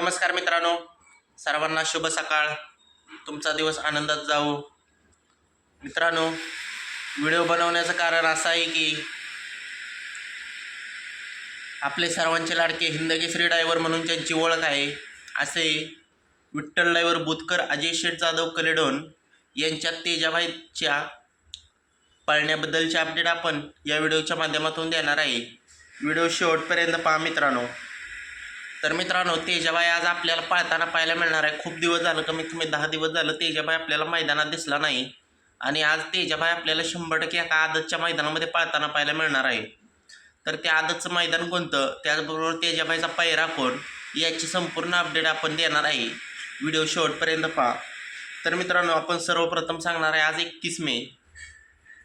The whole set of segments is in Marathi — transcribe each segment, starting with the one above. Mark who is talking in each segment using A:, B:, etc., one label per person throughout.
A: नमस्कार मित्रांनो. सर्वांना शुभ सकाळ. तुमचा दिवस आनंदात जावो. मित्रांनो व्हिडिओ बनवण्याचं कारण असं आहे की आपले सर्वांचे लाडके हिंदकेसरी ड्रायव्हर म्हणून त्यांची ओळख आहे. असे विठ्ठल ड्रायव्हर बुतकर अजय शेठ जाधव कलेडोन यांच्या तेजाबाईच्या पाळण्याबद्दलचे अपडेट आपण या व्हिडिओच्या माध्यमातून देणार आहे. व्हिडिओ शेवटपर्यंत पहा मित्रांनो. तर मित्रांनो तेजाबाई आज आपल्याला पाळताना पाहायला मिळणार आहे. खूप दिवस झालं कमीत कमी दहा दिवस झालं तेजाबाई आपल्याला मैदानात दिसला नाही. आणि आज तेजाबाई आपल्याला शंभर टक्के एका आदतच्या मैदानामध्ये पाळताना पाहायला मिळणार आहे. तर त्या आदतचं मैदान कोणतं? त्याचबरोबर तेजाबाईचा पायरा कोण? याची संपूर्ण अपडेट आपण देणार आहे. व्हिडिओ शेवटपर्यंत पहा. तर मित्रांनो आपण सर्वप्रथम सांगणार आहे आज एकतीस मे.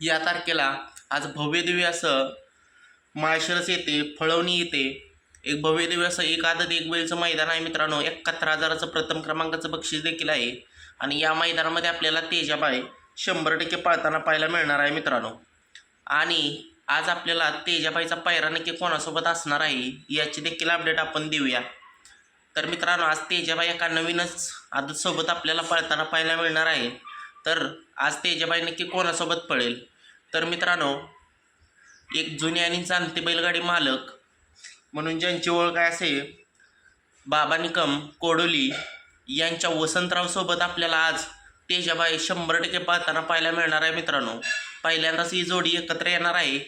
A: या तारखेला आज भव्यदिव्य असं माळशिरस येथे फळवणी येते. एक भव्य भव्यदिव्य असं एक आदत एक बैलचं मैदान आहे मित्रांनो. एकाहत्तर हजाराचं प्रथम क्रमांकाचं बक्षीस देखील आहे. आणि या मैदानामध्ये आपल्याला तेजाबाई शंभर टक्के पळताना पाहायला मिळणार आहे मित्रांनो. आणि आज आपल्याला तेजाबाईचा पायरा नक्की कोणासोबत असणार आहे याची देखील अपडेट आपण देऊया. तर मित्रांनो आज तेजाबाई एका नवीनच आदतसोबत आपल्याला पळताना पाहायला मिळणार आहे. तर आज तेजाबाई नक्की कोणासोबत पळेल? तर मित्रांनो एक जुनी आणि जाणते बैलगाडी मालक म्हणून ज्यांची ओळख आहे असे बाबा निकम कोडोली यांच्या वसंतरावसोबत आपल्याला आज तेजाबाई शंभर टक्के पाहताना पाहायला मिळणार आहे मित्रांनो. पहिल्यांदाच ही जोडी एकत्र येणार आहे.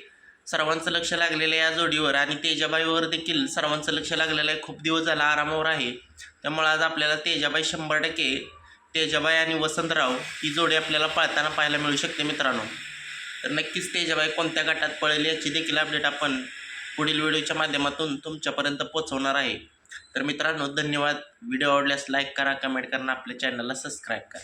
A: सर्वांचं लक्ष लागलेलं आहे या जोडीवर आणि तेजाबाईवर देखील सर्वांचं लक्ष लागलेलं आहे. खूप दिवस झाला आरामावर आहे. त्यामुळे आज आपल्याला तेजाबाई शंभर टक्के तेजाबाई आणि वसंतराव ही जोडी आपल्याला पाळताना पाहायला मिळू शकते मित्रांनो. तर नक्कीच तेजाबाई कोणत्या गटात पळेल याची देखील अपडेट आपण पुढील व्हिडिओच्या माध्यमातून तुमच्यापर्यंत पोहोचवणार आहे. तर मित्रांनो धन्यवाद. व्हिडिओ आवडल्यास लाईक करा कमेंट करा आपल्या चॅनलला सबस्क्राईब करा.